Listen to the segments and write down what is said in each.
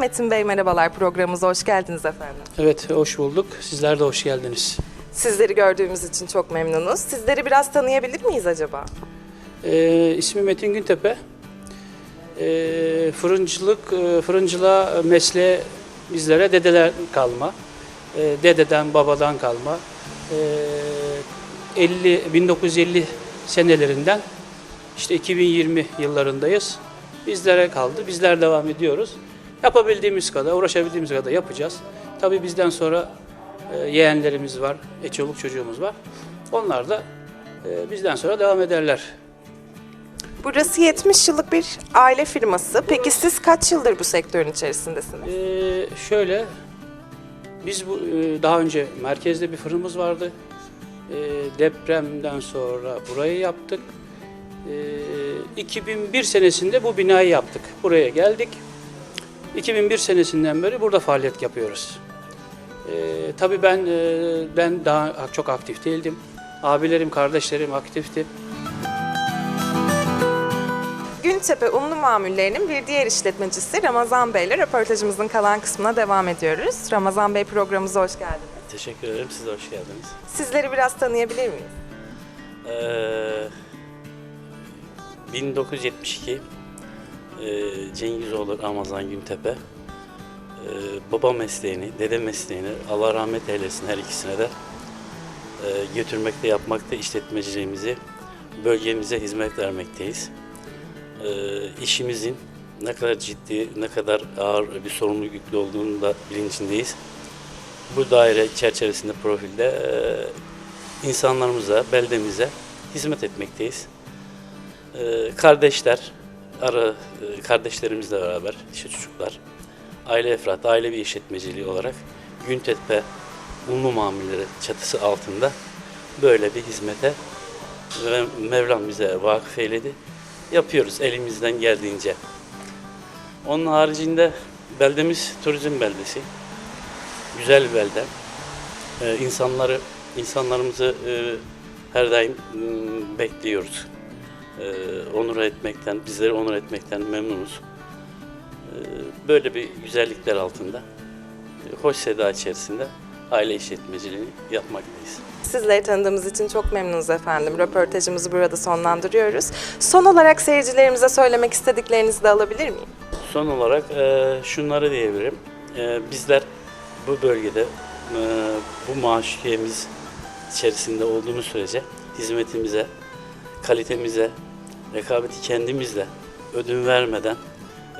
Metin Bey merhabalar programımıza hoş geldiniz efendim. Evet, hoş bulduk. Sizler de hoş geldiniz. Sizleri gördüğümüz için çok memnunuz. Sizleri biraz tanıyabilir miyiz acaba? Ee, ismim Metin Güntepe. Ee, fırıncılık, e, fırıncılığa mesleği bizlere dedeler kalma. Ee, dededen, babadan kalma. Ee, 50, 1950 senelerinden işte 2020 yıllarındayız. Bizlere kaldı. Bizler devam ediyoruz. Yapabildiğimiz kadar, uğraşabildiğimiz kadar yapacağız. Tabii bizden sonra e, yeğenlerimiz var, e, çoluk çocuğumuz var. Onlar da e, bizden sonra devam ederler. Burası 70 yıllık bir aile firması. Peki siz kaç yıldır bu sektörün içerisindesiniz? Ee, şöyle, biz bu e, daha önce merkezde bir fırınımız vardı. Depremden sonra burayı yaptık. Ee, 2001 senesinde bu binayı yaptık. Buraya geldik. 2001 senesinden beri burada faaliyet yapıyoruz. Ee, tabii ben e, ben daha çok aktif değildim. Abilerim, kardeşlerim aktifti. Güntepe Unlu Mamullerinin bir diğer işletmecisi Ramazan Bey ile röportajımızın kalan kısmına devam ediyoruz. Ramazan Bey programımıza hoş geldiniz. Teşekkür ederim. Siz de hoş geldiniz. Sizleri biraz tanıyabilir miyiz? Ee, 1972 ee, Cengizoğlu Ramazan Güntepe ee, baba mesleğini, dede mesleğini Allah rahmet eylesin her ikisine de ee, götürmekte, yapmakta işletmeciliğimizi bölgemize hizmet vermekteyiz. Ee, işimizin ne kadar ciddi, ne kadar ağır bir sorumluluk yüklü olduğunu da bilincindeyiz. Bu daire çerçevesinde profilde e, insanlarımıza, beldemize hizmet etmekteyiz. E, kardeşler, ara e, kardeşlerimizle beraber, işte çocuklar, aile efrat, aile bir işletmeciliği olarak Güntepe Unlu Mamulleri çatısı altında böyle bir hizmete ve Mevlam bize vakıf eyledi. Yapıyoruz elimizden geldiğince. Onun haricinde beldemiz turizm beldesi güzel bir belde. Ee, insanları, insanlarımızı e, her daim m, bekliyoruz. Ee, onur etmekten, bizleri onur etmekten memnunuz. Ee, böyle bir güzellikler altında, e, hoş seda içerisinde aile işletmeciliğini yapmaktayız. Sizleri tanıdığımız için çok memnunuz efendim. Röportajımızı burada sonlandırıyoruz. Son olarak seyircilerimize söylemek istediklerinizi de alabilir miyim? Son olarak e, şunları diyebilirim. E, bizler bu bölgede bu maaşiyemiz içerisinde olduğumuz sürece hizmetimize, kalitemize, rekabeti kendimizle ödün vermeden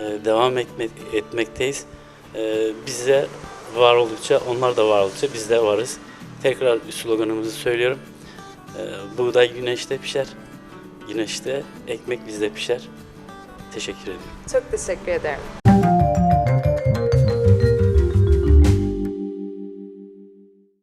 e, devam etmek, etmekteyiz. E, bize var oldukça, onlar da var oldukça biz de varız. Tekrar sloganımızı söylüyorum. E, buğday güneşte pişer, güneşte ekmek bizde pişer. Teşekkür ederim. Çok teşekkür ederim.